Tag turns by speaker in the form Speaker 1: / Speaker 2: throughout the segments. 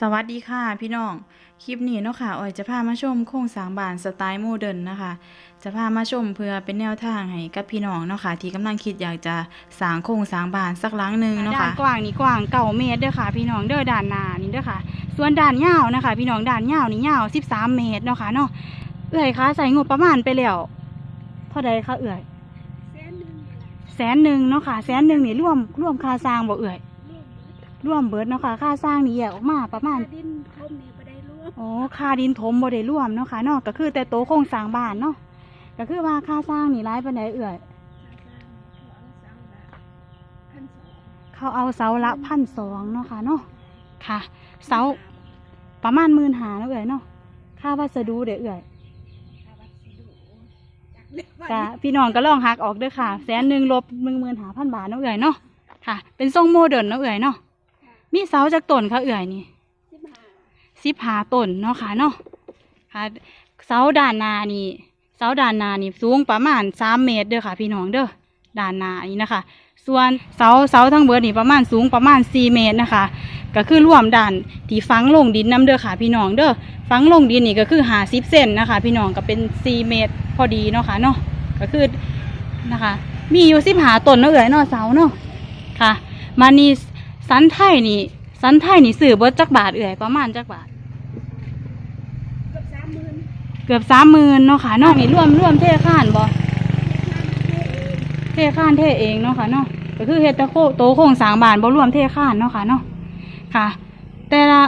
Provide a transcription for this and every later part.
Speaker 1: สวัสดีค่ะพี่น้อง คลิปนี้เนาะค่ะออยจะพามาชมโครงสร้างบ้านสไตล์โมเดิร์นนะคะ จะพามาชมเพื่อเป็นแนวทางให้กับพี่น้องเนาะค่ะที่กำลังคิดอยากจะสร้างโครงสร้างบ้านสักหลังหนึ่งเนาะ
Speaker 2: ด่า
Speaker 1: ค่ะ
Speaker 2: นกว้างนี่กว้างเก่าเมตรเด้อค่ะ พี่น้องเด้อด่านหนานี่เด้อค่ะ ส่วนด่านยาวนะคะ พี่น้องด่านยาวนี่ยาว13เมตรเนาะค่ะเนาะเอื้อยคะใส่งบประมาณไปแล้วเท่าใดคะเอื้อยแสนหนึ่งเนาะค่ะแสนหนึ่งนี่ร่วมร่วมค่าสร้างบ่เอื้อย ร่วมเบิดเนาะค่ะค่าสร้างนี่แยกออกมาประมาณ
Speaker 3: ดินทมนี่บ่ได้รวม
Speaker 2: โอ้ค่าดินถมบ่ได้ร่วมเนาะค่ะเนาะก็คือแต่โตะโครงสร้างบ้านเนาะก็คือว่าค่าสร้างนี่หลายปานใดเอื้อยเขาเอาเสาละพันสองเนาะค่ะเนาะค่ะ เสาประมาณหมื่นหาเนาะเอ่ยเนาะค่าวัสดุเดี๋ยวเอ่ยกะพี่น้องก็ลองหักออกเด้อค่ะ แสนหนึ่งลบหนึ่งหมื่นหาพันบาทเนาะเอ่ยเนาะค่ะ เป็นทรงโมเดิร์นเนาะเอ่ยเนาะ มีเสาจากต้นค่ะเอื่อยนี่
Speaker 3: สิบหา
Speaker 2: ต้นเนาะค่ะเนาะค่ะเสาด้านนานี่เสาด้านนานี่สูงประมาณสามเมตรเด้อค่ะ พี่น้องเด้อด้านนานี่นะคะ ส่วนเสาเสาทั้งเบิดนี่ประมาณสูงประมาณสี่เมตรนะคะ ก็คือรวมด้านที่ฝังลงดินน้ำเด้อค่ะ พี่น้องเด้อฝังลงดินนี่ก็คือหาสิบเซนนะคะ พี่น้องก็เป็นสี่เมตรพอดีเนาะค่ะเนาะก็คือนะคะ มีอยู่สิบหาต้นเนาะเอ๋ยเนาะเสาเนาะค่ะมานี่ สันไทยนี่ สันไทยนี่ซื้อเบิดจักบาทเอ๋ยประมาณจักบาท
Speaker 3: เกือบสามหมื่น
Speaker 2: เกือบสามหมื่นเนาะค่ะเนาะนี่ร่วมร่วมเทข้านบ่เทข้านเทเองเนาะค่ะเนาะก็คือเฮ็ดแตะโคโตโครงสร้างบ้านบ่รวมเทข้านเนาะค่ะเนาะค่ะ แต่ละ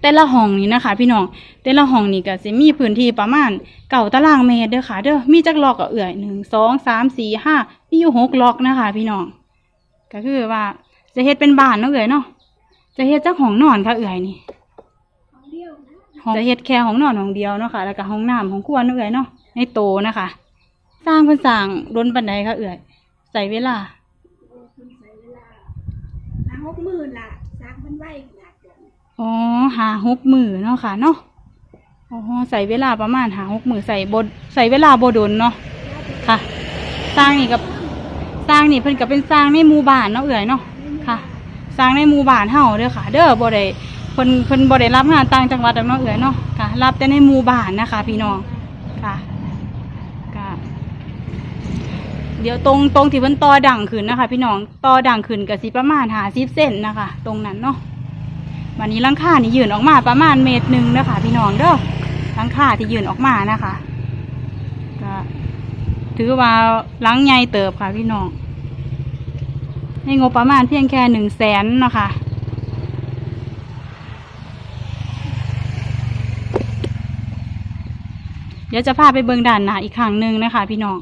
Speaker 2: แต่ละห้องนี่นะคะ พี่น้องแต่ละห้องนี่ก็สิมีพื้นที่ประมาณเก่าตารางเมตรเด้อค่ะเด้อมีจักล็อกก็เอื่อยหนึ่งสองสามสี่ห้ามีอยู่หกล็อกนะคะ พี่น้องก็คือว่า จะเฮ็ดเป็นบ้านเนาะเอื่อยเนาะจะเฮ็ดจักห้องนอนค่ะเอื่อยนี่
Speaker 3: ของเดียวนะ
Speaker 2: ห้องจะเฮ็ดแค่ห้องนอนห้องเดียวเนาะค่ะ แล้วก็ห้องน้ำห้องครัวเนาะเอื่อยเนาะในโตนะคะ สร้างเพิ่นสร้างล้นปันใดค่ะเอื่อยใส่เวลา
Speaker 3: โอ้คุณใช้เวลาสามหกหมื่นล่ะสร้างมันไว้ขนาดเดียว
Speaker 2: อ๋อหาหกมือเนาะค่ะเนาะอ๋อใส่เวลาประมาณหาหกมือใส่บดใส่เวลาโบดนเนาะค่ะ สร้างนี่กับสร้างนี่เพิ่นก็เป็นสร้างในหมู่บ้านเนาะเอื่อยเนาะค่ะ สร้างในหมู่บ้านเฮาเด้อค่ะ เด้อบ่ได้เพิ่นเพิ่นบ่ได้รับงานต่างจังหวัดดอกเนาะเอื่อยเนาะค่ะรับแต่ในหมู่บ้านนะคะ พี่น้องค่ะค่ะเดี๋ยวตรงตรงที่เพิ่นต่อดังขึ้นนะคะ พี่น้องต่อดังขึ้นก็สิประมาณ50เซนนะคะ ตรงนั้นเนาะวันนี้ลังคานี่ยืนออกมาประมาณเมตรหนึ่งนะคะพี่น้องเด้อลังคาที่ยืนออกมานะคะก็ถือว่าลังใหญ่เติบค่ะพี่น้อง ให้งบประมาณเพียงแค่หนึ่งแสนเนาะคะเดี๋ยวจะพาไปเบิงด่านหนาอีกครั้งหนึ่งนะคะ พี่น้อง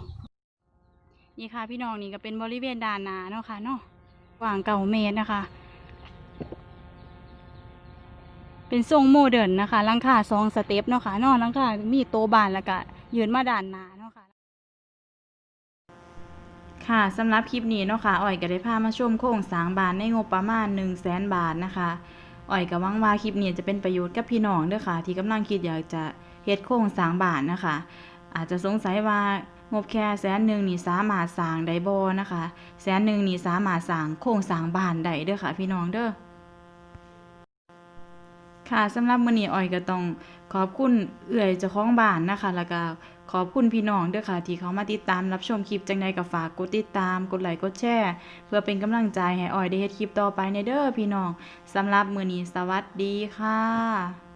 Speaker 2: นี่ค่ะ พี่น้องนี่ก็เป็นบริเวณด่านหนาเนาะค่ะเนาะกว้างเก่าเมตรนะคะ เป็นทรงโมเดิร์นนะคะลังคาสองสเต็ปเนาะค่ะนอกลังคามีโตบานแล้วก็ยืนมาด้านหนาเนาะค่ะ
Speaker 1: ค่ะสำหรับคลิปนี้เนาะค่ะอ่อยก็ได้พามาชมโครงสร้างบ้านในงบประมาณ 1 0 0 0 0แสนบาทนะคะอ่อยก็หวังว่าคลิปนี้จะเป็นประโยชน์กับพี่น้องเด้อค่ะ ที่กำลังคิดอยากจะเฮ็ดโครงสร้างบ้านนะคะ อาจจะสงสัยว่างบแค่แสนหนึ่งนี่สามารถสร้างได้บ่นะคะ แสนหนึ่งนี่สามารถสร้างโครงสร้างบ้านได้เด้อค่ะ พี่น้องเด้อค่ะสำหรับมื้อนี้อ่อยก็ต้องขอบคุณเอื่อยเจ้าของบ้านนะคะ แล้วก็ ขอบคุณพี่น้องเด้อค่ะ ที่เขามาติดตามรับชมคลิปจังใดกับฝากกดติดตาม กดไลค์กดแชร์เพื่อเป็นกำลังใจให้อ่อยได้เฮ็ดคลิปต่อไปในเด้อพี่น้องสำหรับมือนี้สวัสดีค่ะ